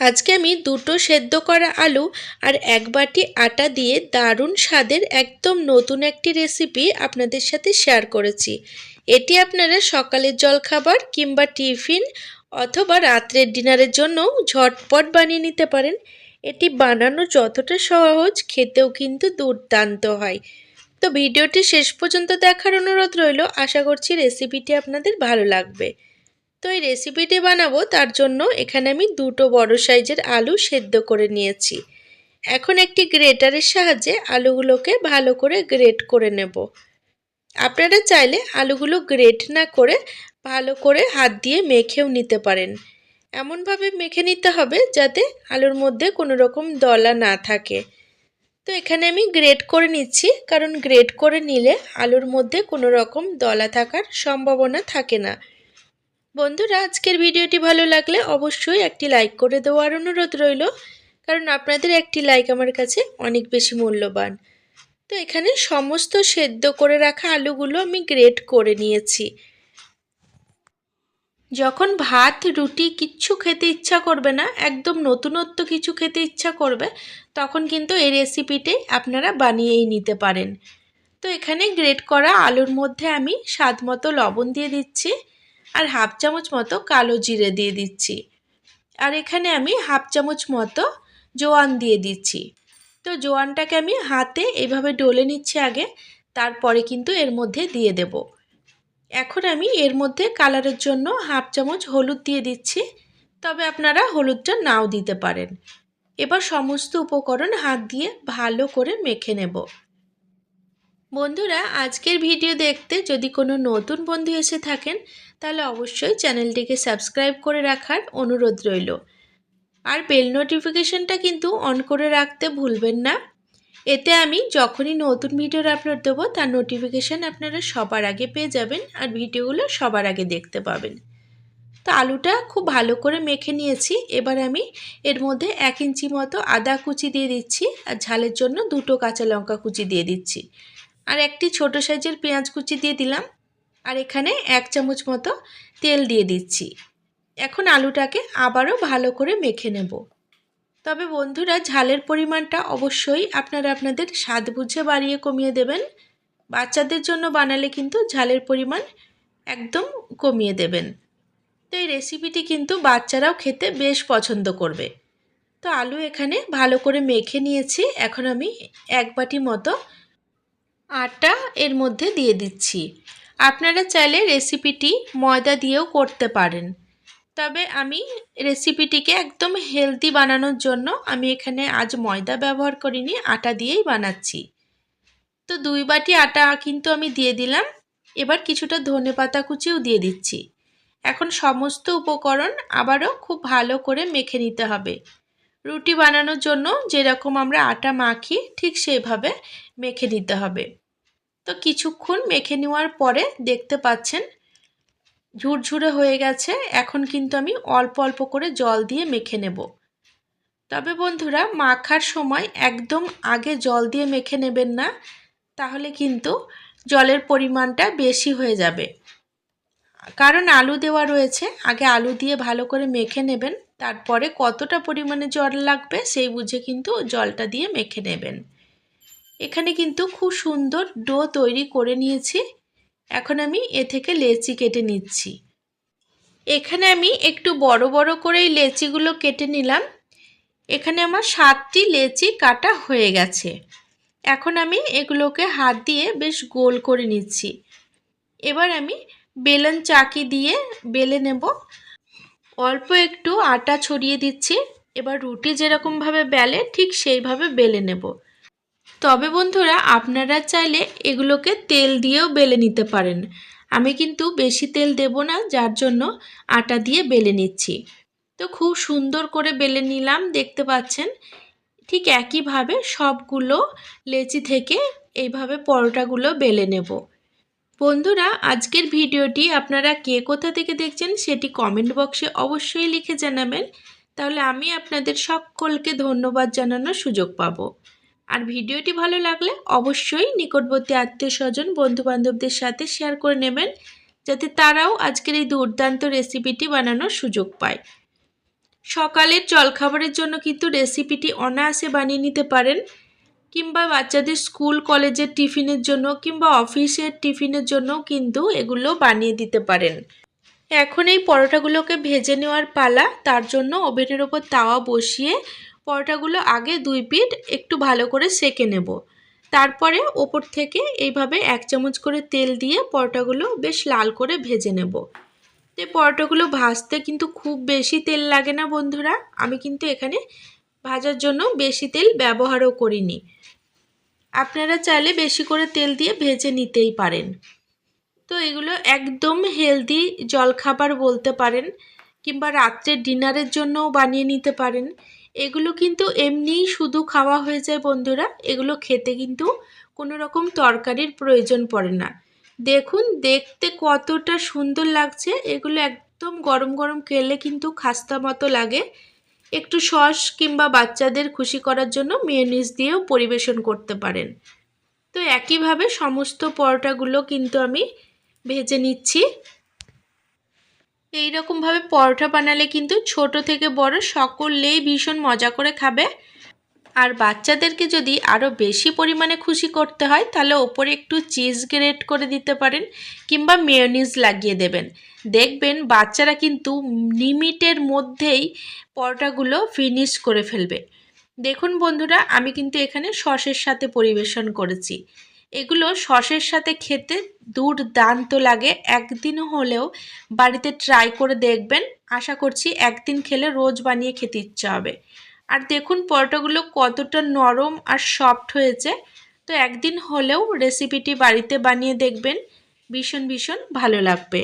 আজকে আমি দুটো সেদ্ধ করা আলু আর এক বাটি আটা দিয়ে দারুণ স্বাদের একদম নতুন একটি রেসিপি আপনাদের সাথে শেয়ার করেছি। এটি আপনারা সকালের জলখাবার কিংবা টিফিন অথবা রাত্রের ডিনারের জন্য ঝটপট বানিয়ে নিতে পারেন। এটি বানানো যতটা সহজ, খেতেও কিন্তু দুর্দান্ত হয়। তো ভিডিওটি শেষ পর্যন্ত দেখার অনুরোধ রইল। আশা করছি রেসিপিটি আপনাদের ভালো লাগবে। তো এই রেসিপিটি বানাবো, তার জন্য এখানে আমি দুটো বড় সাইজের আলু সেদ্ধ করে নিয়েছি। এখন একটি গ্রেটারের সাহায্যে আলুগুলোকে ভালো করে গ্রেট করে নেব। আপনারা চাইলে আলুগুলো গ্রেট না করে ভালো করে হাত দিয়ে মেখেও নিতে পারেন। এমনভাবে মেখে নিতে হবে যাতে আলুর মধ্যে কোনো রকম দলা না থাকে। তো এখানে আমি গ্রেট করে নিচ্ছি, কারণ গ্রেট করে নিলে আলুর মধ্যে কোনো রকম দলা থাকার সম্ভাবনা থাকে না। বন্ধুরা, আজকের ভিডিওটি ভালো লাগলে অবশ্যই একটি লাইক করে দেওয়ার অনুরোধ রইল, কারণ আপনাদের একটি লাইক আমার কাছে অনেক বেশি মূল্যবান। তো এখানে সমস্ত সেদ্ধ করে রাখা আলুগুলো আমি গ্রেট করে নিয়েছি। যখন ভাত, রুটি কিচ্ছু খেতে ইচ্ছা করবে না, একদম নতুনত্ব কিছু খেতে ইচ্ছা করবে, তখন কিন্তু এই রেসিপিটি আপনারা বানিয়েই নিতে পারেন। তো এখানে গ্রেট করা আলুর মধ্যে আমি স্বাদ মতো লবণ দিয়ে দিচ্ছি। আর হাফ চামচ মতো কালো জিরে দিয়ে দিচ্ছি। আর এখানে আমি হাফ চামচ মতো জোয়ান দিয়ে দিচ্ছি। তো জোয়ানটাকে আমি হাতে এভাবে ডলে নিচ্ছি আগে, তারপরে কিন্তু এর মধ্যে দিয়ে দেব। এখন আমি এর মধ্যে কালারের জন্য হাফ চামচ হলুদ দিয়ে দিচ্ছি। তবে আপনারা হলুদটা নাও দিতে পারেন। এবার সমস্ত উপকরণ হাত দিয়ে ভালো করে মেখে নেব। বন্ধুরা, আজকের ভিডিও দেখতে যদি কোনো নতুন বন্ধু এসে থাকেন, তাহলে অবশ্যই চ্যানেলটিকে সাবস্ক্রাইব করে রাখার অনুরোধ রইল। আর বেল নোটিফিকেশনটা কিন্তু অন করে রাখতে ভুলবেন না। এতে আমি যখনই নতুন ভিডিওর আপলোড দেবো, তার নোটিফিকেশান আপনারা সবার আগে পেয়ে যাবেন আর ভিডিওগুলো সবার আগে দেখতে পাবেন। তো আলুটা খুব ভালো করে মেখে নিয়েছি। এবার আমি এর মধ্যে এক ইঞ্চি মতো আদা কুচি দিয়ে দিচ্ছি আর ঝালের জন্য দুটো কাঁচা লঙ্কা কুচি দিয়ে দিচ্ছি। আর একটি ছোট সাইজের পেঁয়াজ কুচি দিয়ে দিলাম। আর এখানে এক চামচ মতো তেল দিয়ে দিচ্ছি। এখন আলুটাকে আবারও ভালো করে মেখে নেব। তবে বন্ধুরা, ঝালের পরিমাণটা অবশ্যই আপনারা আপনাদের স্বাদ বুঝে বাড়িয়ে কমিয়ে দেবেন। বাচ্চাদের জন্য বানালে কিন্তু ঝালের পরিমাণ একদম কমিয়ে দেবেন। তো এই রেসিপিটি কিন্তু বাচ্চারাও খেতে বেশ পছন্দ করবে। তো আলু এখানে ভালো করে মেখে নিয়েছি। এখন আমি এক বাটি মতো আটা এর মধ্যে দিয়ে দিচ্ছি। আপনারা চাইলে রেসিপিটি ময়দা দিয়েও করতে পারেন। তবে আমি রেসিপিটিকে একদম হেলদি বানানোর জন্য আমি এখানে আজ ময়দা ব্যবহার করিনি, আটা দিয়েই বানাচ্ছি। তো দুই বাটি আটা কিন্তু আমি দিয়ে দিলাম। এবার কিছুটা ধনে পাতা কুচিও দিয়ে দিচ্ছি। এখন সমস্ত উপকরণ আবারও খুব ভালো করে মেখে নিতে হবে। রুটি বানানোর জন্য যেরকম আমরা আটা মাখি, ঠিক সেইভাবে মেখে নিতে হবে। তো কিছুক্ষণ মেখে নেওয়ার পরে দেখতে পাচ্ছেন, ঝুরঝুরে হয়ে গেছে। এখন কিন্তু আমি অল্প অল্প করে জল দিয়ে মেখে নেব। তবে বন্ধুরা, মাখার সময় একদম আগে জল দিয়ে মেখে নেবেন না, তাহলে কিন্তু জলের পরিমাণটা বেশি হয়ে যাবে। কারণ আলু দেওয়া রয়েছে, আগে আলু দিয়ে ভালো করে মেখে নেবেন। তারপরে কতটা পরিমাণে জল লাগবে সেই বুঝে কিন্তু জলটা দিয়ে মেখে নেবেন। এখানে কিন্তু খুব সুন্দর ডো তৈরি করে নিয়েছি। এখন আমি এ থেকে লেচি কেটে নিচ্ছি। এখানে আমি একটু বড় বড় করে এই লেচিগুলো কেটে নিলাম। এখানে আমার সাতটি লেচি কাটা হয়ে গেছে। এখন আমি এগুলোকে হাত দিয়ে বেশ গোল করে নিচ্ছি। এবার আমি বেলন চাকি দিয়ে বেলে নেব। অল্প একটু আটা ছড়িয়ে দিচ্ছি। এবার রুটি যেরকমভাবে বেলে, ঠিক সেইভাবে বেলে নেব। তবে বন্ধুরা, আপনারা চাইলে এগুলোকে তেল দিয়েও বেলে নিতে পারেন। আমি কিন্তু বেশি তেল দেব না, যার জন্য আটা দিয়ে বেলে নিচ্ছি। তো খুব সুন্দর করে বেলে নিলাম, দেখতে পাচ্ছেন? ঠিক একইভাবে সবগুলো লেচি থেকে এইভাবে পরোটাগুলো বেলে নেব। বন্ধুরা, আজকের ভিডিওটি আপনারা কে কোথা থেকে দেখছেন সেটি কমেন্ট বক্সে অবশ্যই লিখে জানাবেন। তাহলে আমি আপনাদের সকলকে ধন্যবাদ জানানোর সুযোগ পাবো। আর ভিডিওটি ভালো লাগলে অবশ্যই নিকটবর্তী আত্মীয় স্বজন বন্ধুবান্ধবদের সাথে শেয়ার করে নেবেন, যাতে তারাও আজকের এই দুর্দান্ত রেসিপিটি বানানোর সুযোগ পায়। সকালের জলখাবারের জন্য কিন্তু রেসিপিটি অনায়াসে বানিয়ে নিতে পারেন। কিংবা বাচ্চাদের স্কুল, কলেজের টিফিনের জন্য কিংবা অফিসের টিফিনের জন্য কিন্তু এগুলো বানিয়ে দিতে পারেন। এখন এই পরোটাগুলোকে ভেজে নেওয়ার পালা, তার জন্য ওভেনের ওপর তাওয়া বসিয়ে পরোটাগুলো আগে দুই পিঠ একটু ভালো করে সেকে নেব। তারপরে ওপর থেকে এইভাবে এক চামচ করে তেল দিয়ে পরোটাগুলো বেশ লাল করে ভেজে নেব। তো পরোটাগুলো ভাজতে কিন্তু খুব বেশি তেল লাগে না বন্ধুরা। আমি কিন্তু এখানে ভাজার জন্য বেশি তেল ব্যবহারও করিনি। আপনারা চাইলে বেশি করে তেল দিয়ে ভেজে নিতেই পারেন। তো এগুলো একদম হেলদি জলখাবার বলতে পারেন, কিংবা রাত্রের ডিনারের জন্যও বানিয়ে নিতে পারেন। এগুলো কিন্তু এমনিই শুধু খাওয়া হয়ে যায় বন্ধুরা, এগুলো খেতে কিন্তু কোনো রকম তরকারির প্রয়োজন পড়ে না। দেখুন, দেখতে কতটা সুন্দর লাগছে। এগুলো একদম গরম গরম খেলে কিন্তু খাস্তা মতো লাগে। একটু সস কিংবা বাচ্চাদের খুশি করার জন্য মেয়নিজ দিয়েও পরিবেশন করতে পারেন। তো একইভাবে সমস্ত পরোটাগুলো কিন্তু আমি ভেজে নিচ্ছি। এই রকমভাবে পরোটা বানালে কিন্তু ছোট থেকে বড় সকলেই ভীষণ মজা করে খাবে। আর বাচ্চাদেরকে যদি আরও বেশি পরিমাণে খুশি করতে হয়, তাহলে ওপরে একটু চিজ গ্রেট করে দিতে পারেন কিংবা মেয়নিজ লাগিয়ে দেবেন। দেখবেন বাচ্চারা কিন্তু লিমিটের মধ্যেই পরোটাগুলো ফিনিশ করে ফেলবে। দেখুন বন্ধুরা, আমি কিন্তু এখানে সসের সাথে পরিবেশন করেছি। এগুলো সসের সাথে খেতে দুর্দান্ত লাগে। একদিন হলেও বাড়িতে ট্রাই করে দেখবেন। আশা করছি একদিন খেলে রোজ বানিয়ে খেতে ইচ্ছা হবে। আর দেখুন পরোটাগুলো কতটা নরম আর সফট হয়েছে। তো একদিন হলেও রেসিপিটি বাড়িতে বানিয়ে দেখবেন। ভীষণ ভীষণ ভালো লাগবে।